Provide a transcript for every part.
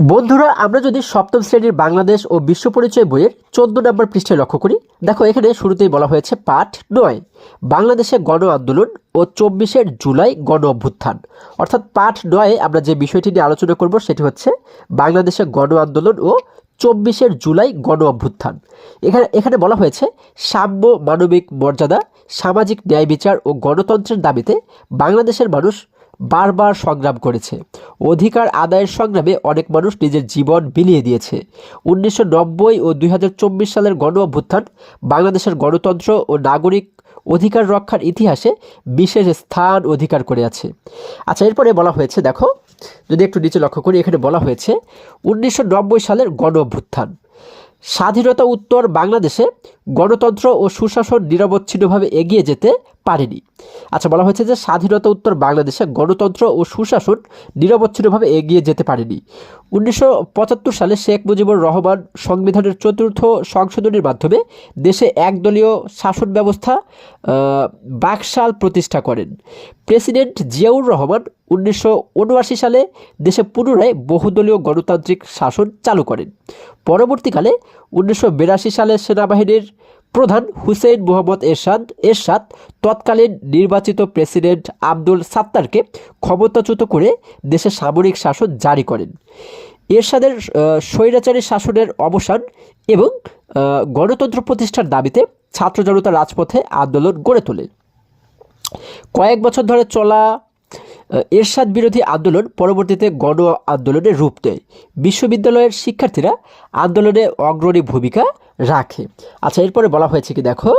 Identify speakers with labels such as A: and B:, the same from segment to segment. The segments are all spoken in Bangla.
A: বন্ধুরা, আমরা যদি সপ্তম শ্রেণির বাংলাদেশ ও বিশ্ব পরিচয় বইয়ের চোদ্দ নম্বর পৃষ্ঠায় লক্ষ্য করি। দেখো, এখানে শুরুতেই বলা হয়েছে পাঠ নয়। বাংলাদেশে গণ আন্দোলন ও চব্বিশের জুলাই গণ অভ্যুত্থান। অর্থাৎ পাঠ নয়ে আমরা যে বিষয়টি নিয়ে আলোচনা করব সেটি হচ্ছে বাংলাদেশে গণ আন্দোলন ও চব্বিশের জুলাই গণ অভ্যুত্থান। এখানে এখানে বলা হয়েছে সাম্য মানবিক মর্যাদা, সামাজিক ন্যায় বিচার ও গণতন্ত্রের দাবিতে বাংলাদেশের মানুষ বারবার সংগ্রাম করেছে। অধিকার আদায়ের সংগ্রামে অনেক মানুষ নিজের জীবন বিলিয়ে দিয়েছে। উনিশশো নব্বই ও দুই হাজার চব্বিশ সালের গণ অভ্যুত্থান বাংলাদেশের গণতন্ত্র ও নাগরিক অধিকার রক্ষার ইতিহাসে বিশেষ স্থান অধিকার করে আছে। আচ্ছা এরপরে বলা হয়েছে, দেখো, যদি একটু নিচে লক্ষ্য করি, এখানে বলা হয়েছে, উনিশশো নব্বই সালের গণ অভ্যুত্থান। স্বাধীনতা উত্তর বাংলাদেশে গণতন্ত্র ও সুশাসন নিরবচ্ছিন্নভাবে এগিয়ে যেতে পারেনি। আচ্ছা বলা হয়েছে যে স্বাধীনতা উত্তর বাংলাদেশে গণতন্ত্র ও সুশাসন নিরবচ্ছিন্নভাবে এগিয়ে যেতে পারেনি। উনিশশো পঁচাত্তর সালে শেখ মুজিবুর রহমান সংবিধানের চতুর্থ সংশোধনীর মাধ্যমে দেশে একদলীয় শাসন ব্যবস্থা বাকশাল প্রতিষ্ঠা করেন। প্রেসিডেন্ট জিয়াউর রহমান উনিশশো উনআশি সালে দেশে পুনরায় বহুদলীয় গণতান্ত্রিক শাসন চালু করেন। পরবর্তীকালে উনিশশো বিরাশি সালে সেনাবাহিনীর প্রধান হুসেইন মোহাম্মদ এরশাদ এরশাদ তৎকালীন নির্বাচিত প্রেসিডেন্ট আব্দুল সাত্তারকে ক্ষমতাচ্যুত করে দেশে সামরিক শাসন জারি করেন। এরশাদের স্বৈরাচারী শাসনের অবসান এবং গণতন্ত্র প্রতিষ্ঠার দাবিতে ছাত্র জনতা রাজপথে আন্দোলন গড়ে তোলে কয়েক বছর ধরে চলা এরশাদ বিরোধী আন্দোলন পরবর্তীতে গণ আন্দোলনের রূপ দেয়। বিশ্ববিদ্যালয়ের শিক্ষার্থীরা আন্দোলনে অগ্রণী ভূমিকা রাখে। আচ্ছা এরপরে বলা হয়েছে কি, দেখো?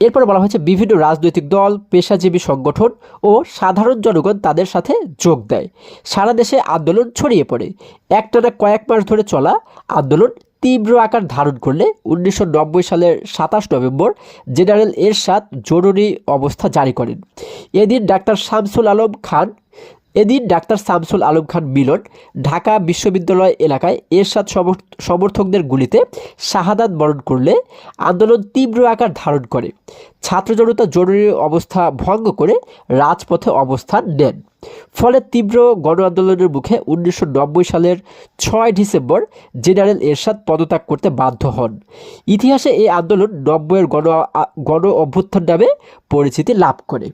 A: এরপরে বলা হয়েছে, বিভিন্ন রাজনৈতিক দল, পেশাজীবী সংগঠন ও সাধারণ জনগণ তাদের সাথে যোগ দেয়। সারা দেশে আন্দোলন ছড়িয়ে পড়ে। একটানা কয়েক মাস ধরে চলা আন্দোলন তীব্র আকার ধারণ করলে উনিশশো নব্বই সালের সাতাশ নভেম্বর জেনারেল এরশাদ জরুরি অবস্থা জারি করেন। এদিন ডাক্তার শামসুল আলম খান এদিন ডাক্তার শামসুল আলম খান মিলন ঢাকা বিশ্ববিদ্যালয় এলাকায় এরশাদ সমর্থ- সমর্থকদের গুলিতে শাহাদাত বরণ করলে আন্দোলন তীব্র আকার ধারণ করে। ছাত্র জনতা জরুরি অবস্থা ভঙ্গ করে রাজপথে অবস্থান নেন। ফলে তীব্র গণ আন্দোলনের মুখে উনিশশো নব্বই সালের ছয় ডিসেম্বর জেনারেল এরশাদ পদত্যাগ করতে বাধ্য হন। ইতিহাসে এই আন্দোলন নব্বইয়ের গণ গণ অভ্যুত্থান নামে পরিচিতি লাভ করে।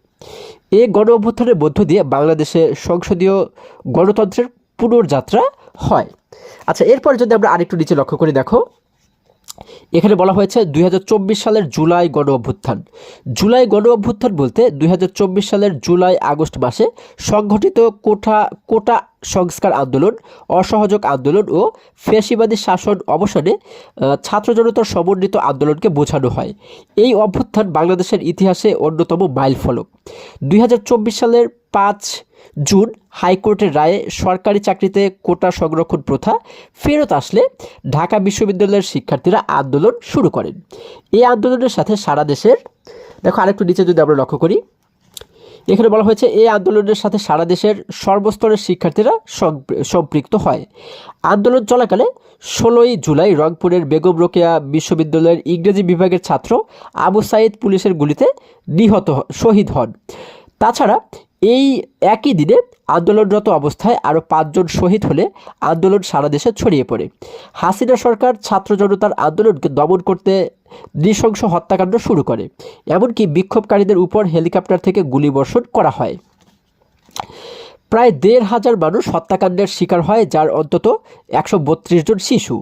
A: এই গণ অভ্যুত্থানের মধ্য দিয়ে বাংলাদেশে সংসদীয় গণতন্ত্রের পুনর্যাত্রা হয়। আচ্ছা এরপর যদি আমরা আরেকটু নিচে লক্ষ্য করে, দেখো এখানে বলা হয়েছে দুই হাজার চব্বিশ সালের জুলাই গণ অভ্যুত্থান। জুলাই গণ অভ্যুত্থান বলতে দুই হাজার চব্বিশ সালের জুলাই আগস্ট মাসে সংগঠিত কোটা কোটা সংস্কার আন্দোলন, অসহযোগ আন্দোলন ও ফ্যাসিবাদী শাসন অবসানে ছাত্র জনতার সমন্বিত আন্দোলনকে বোঝানো হয়। এই অভ্যুত্থান বাংলাদেশের ইতিহাসে অন্যতম মাইল ফলক দুই সালের পাঁচ জুন হাইকোর্টের রায়ে সরকারি চাকরিতে কোটা সংরক্ষণ প্রথা ফেরত আসলে ঢাকা বিশ্ববিদ্যালয়ের শিক্ষার্থীরা আন্দোলন শুরু করেন। এই আন্দোলনের সাথে সারা দেশের, দেখো আরেকটু নিচে যদি আমরা লক্ষ্য করি, এখানে বলা হয়েছে এই আন্দোলনের সাথে সারা দেশের সর্বস্তরের শিক্ষার্থীরা সম্পৃক্ত হয়। আন্দোলন চলাকালে ষোলোই জুলাই রংপুরের বেগম রোকেয়া বিশ্ববিদ্যালয়ের ইংরেজি বিভাগের ছাত্র আবু সাইদ পুলিশের গুলিতে নিহত শহীদ হন। তাছাড়া এই একই দিনে আন্দোলনরত অবস্থায় আরও পাঁচজন শহীদ হলে আন্দোলন সারা দেশে ছড়িয়ে পড়ে। হাসিনা সরকার ছাত্র জনতার আন্দোলনকে দমন করতে নৃশংস হত্যাকাণ্ড শুরু করে, এমনকি বিক্ষোভকারীদের উপর হেলিকপ্টার থেকে গুলিবর্ষণ করা হয়। প্রায় দেড় হাজার মানুষ হত্যাকাণ্ডের শিকার হয়, যার অন্তত একশো বত্রিশ জন শিশু।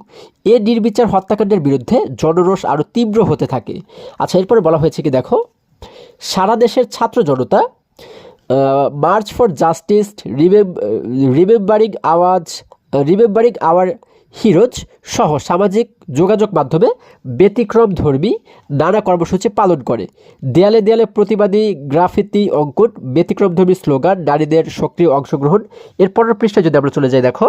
A: এ নির্বিচার হত্যাকাণ্ডের বিরুদ্ধে জনরোষ আরও তীব্র হতে থাকে। আচ্ছা এরপরে বলা হয়েছে কি, দেখো, সারা দেশের ছাত্র জনতা মার্চ ফর জাস্টিস রিমেম্বারিং আওয়াজ রিমেম্বারিং আওয়ার হিরোজ সহ সামাজিক যোগাযোগ মাধ্যমে ব্যতিক্রম ধর্মী নানা কর্মসূচি পালন করে। দেয়ালে দেয়ালে প্রতিবাদী গ্রাফিতি অঙ্কন ব্যতিক্রমধর্মী স্লোগান, নারীদের সক্রিয় অংশগ্রহণ। এর পরের পৃষ্ঠায় যদি আমরা চলে যাই, দেখো।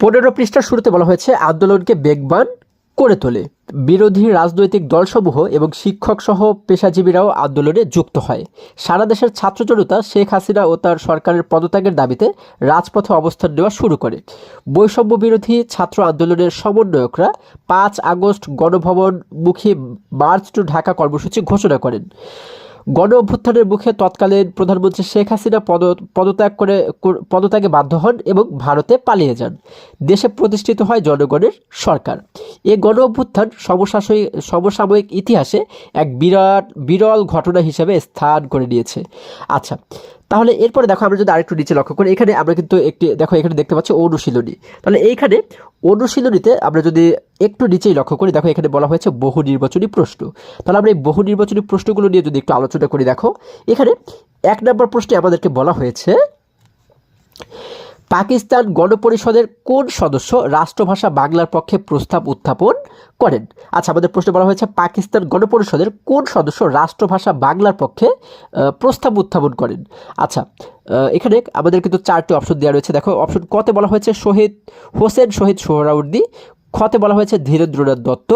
A: পনেরো পৃষ্ঠার শুরুতে বলা হয়েছে, আন্দোলনকে বেগবান করে তোলে। বিরোধী রাজনৈতিক দলসমূহ এবং শিক্ষক সহ পেশাজীবীরাও আন্দোলনে যুক্ত হয়। সারা দেশের ছাত্র জনতা শেখ হাসিনা ও তার সরকারের পদত্যাগের দাবিতে রাজপথে অবস্থান নেওয়া শুরু করে। বৈষম্য বিরোধী ছাত্র আন্দোলনের সমন্বয়করা পাঁচ আগস্ট গণভবনমুখী মার্চ টু ঢাকা কর্মসূচি ঘোষণা করেন। গণ অভ্যুত্থানের মুখে তৎকালীন প্রধানমন্ত্রী শেখ হাসিনা পদ, পদত্যাগ করে পদত্যাগে বাধ্য হন এবং ভারতে পালিয়ে যান। দেশে প্রতিষ্ঠিত হয় জনগণের সরকার। এ গণ অভ্যুত্থান সমসাময়িক সমসাময়িক ইতিহাসে এক বিরাট, বিরল ঘটনা হিসেবে স্থান করে নিয়েছে। আচ্ছা তাহলে এরপরে দেখো আমরা যদি আরেকটু নিচে লক্ষ্য করি, এখানে আমরা কিন্তু একটি, দেখো এখানে দেখতে পাচ্ছি অনুশীলনী। তাহলে এইখানে অনুশীলনীতে আমরা যদি একটু নিচেই লক্ষ্য করি, দেখো এখানে বলা হয়েছে বহু নির্বাচনী প্রশ্ন। তাহলে আমরা এই বহু নির্বাচনী প্রশ্নগুলো নিয়ে যদি একটু আলোচনা করি, দেখো, এখানে এক নম্বর প্রশ্নে আমাদেরকে বলা হয়েছে পাকিস্তান গণপরিষদের কোন সদস্য রাষ্ট্রভাষা বাংলার পক্ষে প্রস্তাব উত্থাপন করেন? আচ্ছা আমাদের প্রশ্ন বলা হয়েছে, পাকিস্তান গণপরিষদের কোন সদস্য রাষ্ট্রভাষা বাংলার পক্ষে প্রস্তাব উত্থাপন করেন? আচ্ছা এখানে আমাদের কিন্তু চারটি অপশন দেওয়া রয়েছে। দেখো অপশন কতে বলা হয়েছে, শহীদ হোসেন, শহীদ সোহরাউদ্দি খতে বলা হয়েছে ধীরেন্দ্রনাথ দত্ত,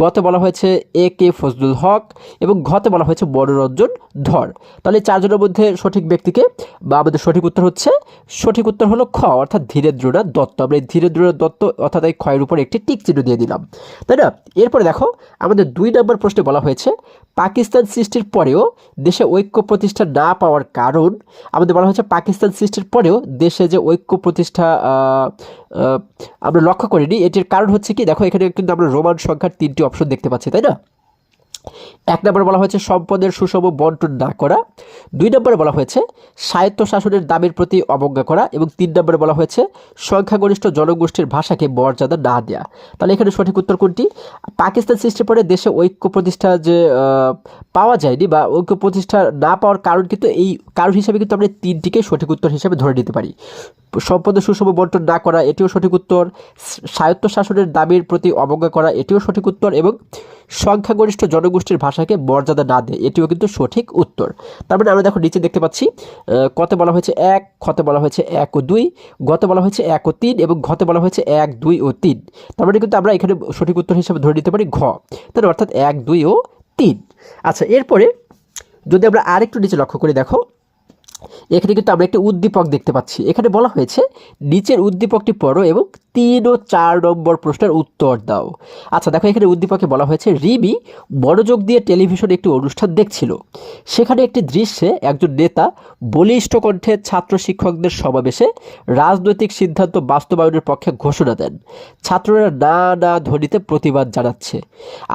A: গতে বলা হয়েছে এ কে ফজলুল হক এবং ঘতে বলা হয়েছে মনোরঞ্জন ধর। তাহলে চারজনের মধ্যে সঠিক ব্যক্তিকে বা আমাদের সঠিক উত্তর হচ্ছে, সঠিক উত্তর হলো খ, অর্থাৎ ধীরেন্দ্রনাথ দত্ত। আমরা এই ধীরেন্দ্রনাথ দত্ত অর্থাৎ এই ক্ষয়ের উপর একটি টিক চিহ্ন দিয়ে দিলাম। তাই না? এরপরে দেখো, আমাদের দুই নম্বর প্রশ্নে বলা হয়েছে, পাকিস্তান সৃষ্টির পরেও দেশে ঐক্য প্রতিষ্ঠা না পাওয়ার কারণ, আমাদের বলা হয়েছে পাকিস্তান সৃষ্টির পরেও দেশে যে ঐক্য প্রতিষ্ঠা আমরা লক্ষ্য করিনি। এটির কারণ হচ্ছে কি, দেখো এখানে কিন্তু আমরা রোমান সংখ্যার তিনটি অপশন দেখতে পাচ্ছি, তাই না? এক নম্বরে বলা হয়েছে, সম্পদের সুষম বন্টন না করা। দুই নম্বরে বলা হয়েছে স্বায়ত্ত শাসনের দাবির প্রতি অবজ্ঞা করা। এবং তিন নম্বরে বলা হয়েছে, সংখ্যাগরিষ্ঠ জনগোষ্ঠীর ভাষাকে মর্যাদা না দেওয়া তাহলে এখানে সঠিক উত্তর কোনটি? পাকিস্তান সৃষ্টির পরে দেশে ঐক্য প্রতিষ্ঠা যে পাওয়া যায়নি বা ঐক্য প্রতিষ্ঠা না পাওয়ার কারণ কিন্তু এই কারণ হিসেবে কিন্তু আমরা তিনটিকে সঠিক উত্তর হিসেবে ধরে নিতে পারি। সম্পদের সুষম বন্টন না করা, এটিও সঠিক উত্তর। স্বায়ত্ত শাসনের দাবির প্রতি অবজ্ঞা করা, এটিও সঠিক উত্তর। এবং সংখ্যাগরিষ্ঠ জনগোষ্ঠীর ভাষাকে মর্যাদা না দেয়। এটিও কিন্তু সঠিক উত্তর। তার মানে আমরা দেখো নিচে দেখতে পাচ্ছি কতে বলা হয়েছে এক, খতে বলা হয়েছে এক ও দুই, গতে বলা হয়েছে এক ও তিন এবং ঘতে বলা হয়েছে এক, দুই ও তিন। তার মানে কিন্তু আমরা এখানে সঠিক উত্তর হিসেবে ধরে নিতে পারি ঘ। তাহলে অর্থাৎ এক, দুই ও তিন। আচ্ছা এরপরে যদি আমরা আরেকটু নিচে লক্ষ্য করি, দেখো, এখানে কিন্তু আমরা একটি উদ্দীপক দেখতে পাচ্ছি। এখানে বলা হয়েছে, নিচের উদ্দীপকটি পড়ো এবং তিন ও চার নম্বর প্রশ্নের উত্তর দাও। আচ্ছা দেখো, এখানে উদ্দীপকে বলা হয়েছে, রিমি মনোযোগ দিয়ে টেলিভিশনে একটি অনুষ্ঠান দেখছিল। সেখানে একটি দৃশ্যে একজন নেতা বলিষ্ঠ কণ্ঠে ছাত্র শিক্ষকদের সমাবেশে রাজনৈতিক সিদ্ধান্ত বাস্তবায়নের পক্ষে ঘোষণা দেন। ছাত্ররা না না ধ্বনিতে প্রতিবাদ জানাচ্ছে।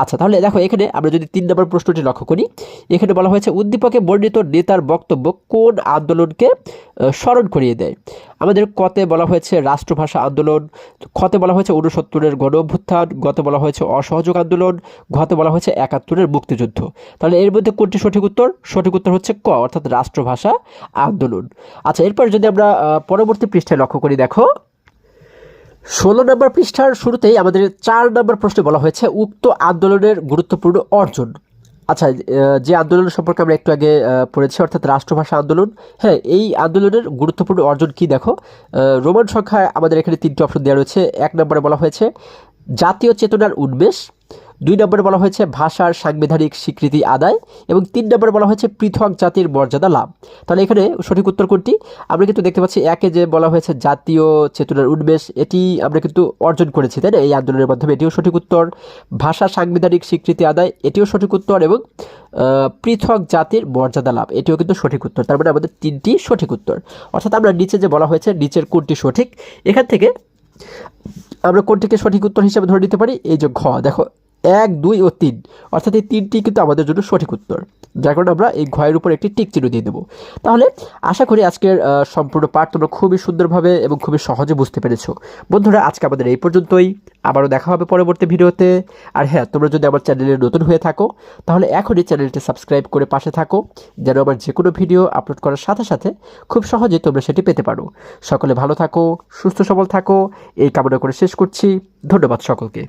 A: আচ্ছা তাহলে দেখো, এখানে আমরা যদি তিন নম্বর প্রশ্নটি লক্ষ্য করি, এখানে বলা হয়েছে, উদ্দীপকে বর্ণিত নেতার বক্তব্য কোন আন্দোলনকে স্মরণ করিয়ে দেয়? আমাদের কতে বলা হয়েছে রাষ্ট্রভাষা আন্দোলন খতে বলা হয়েছে উনসত্তরের গণ অভ্যুত্থান গতে বলা হয়েছে অসহযোগ আন্দোলন, ঘতে বলা হয়েছে একাত্তরের মুক্তিযুদ্ধ। তাহলে এর মধ্যে কোনটি সঠিক উত্তর? সঠিক উত্তর হচ্ছে ক, অর্থাৎ রাষ্ট্রভাষা আন্দোলন। আচ্ছা এরপর যদি আমরা পরবর্তী পৃষ্ঠায় লক্ষ্য করি, দেখো। ষোলো নম্বর পৃষ্ঠার শুরুতেই আমাদের চার নম্বর প্রশ্নে বলা হয়েছে উক্ত আন্দোলনের গুরুত্বপূর্ণ অর্জন। আচ্ছা যে আন্দোলন সম্পর্কে আমরা একটু আগে পড়েছি, অর্থাৎ রাষ্ট্রভাষা আন্দোলন। হ্যাঁ এই আন্দোলনের গুরুত্বপূর্ণ অর্জন কি দেখো? রোমান সংখ্যায় আমাদের এখানে তিনটি অপশন দেওয়া রয়েছে। এক নম্বরে বলা হয়েছে, জাতীয় চেতনার উন্মেষ দুই নম্বরে বলা হয়েছে ভাষার সাংবিধানিক স্বীকৃতি আদায় এবং তিন নম্বরে বলা হয়েছে পৃথক জাতির মর্যাদা লাভ। তাহলে এখানে সঠিক উত্তর কোনটি? আমরা কিন্তু দেখতে পাচ্ছি একে যে বলা হয়েছে জাতীয় চেতনার উন্মেষ, এটি আমরা কিন্তু অর্জন করেছি, তাই না? এই আন্দোলনের মাধ্যমে এটিও সঠিক উত্তর। ভাষা সাংবিধানিক স্বীকৃতি আদায়, এটিও সঠিক উত্তর এবং পৃথক জাতির মর্যাদা লাভ, এটিও কিন্তু সঠিক উত্তর। তার মানে আমাদের তিনটি সঠিক উত্তর। অর্থাৎ আমরা নিচে যে বলা হয়েছে, নিচের কোনটি সঠিক? এখান থেকে আমরা কোনটিকে সঠিক উত্তর হিসেবে ধরে নিতে পারি? এই যে ঘ। দেখো এক, দুই ও তিন। অর্থাৎ এই তিনটি কিন্তু আমাদের জন্য সঠিক উত্তর। যার কারণে আমরা এই ঘয়ের উপর একটি টিক চিহ্ন দিয়ে দেবো। তাহলে আশা করি আজকের সম্পূর্ণ পাঠ তোমরা খুবই সুন্দরভাবে এবং খুবই সহজে বুঝতে পেরেছ। বন্ধুরা, আজকে আমাদের এই পর্যন্তই। আবারও দেখা হবে পরবর্তী ভিডিওতে। আর হ্যাঁ তোমরা যদি আমার চ্যানেলে নতুন হয়ে থাকো, তাহলে এখনই চ্যানেলটি সাবস্ক্রাইব করে পাশে থাকো, যেন আমার যে কোনো ভিডিও আপলোড করার সাথে সাথে খুব সহজে তোমরা সেটি পেতে পারো। সকলে ভালো থাকো, সুস্থ সবল থাকো। এই কামনা করে শেষ করছি। ধন্যবাদ সকলকে।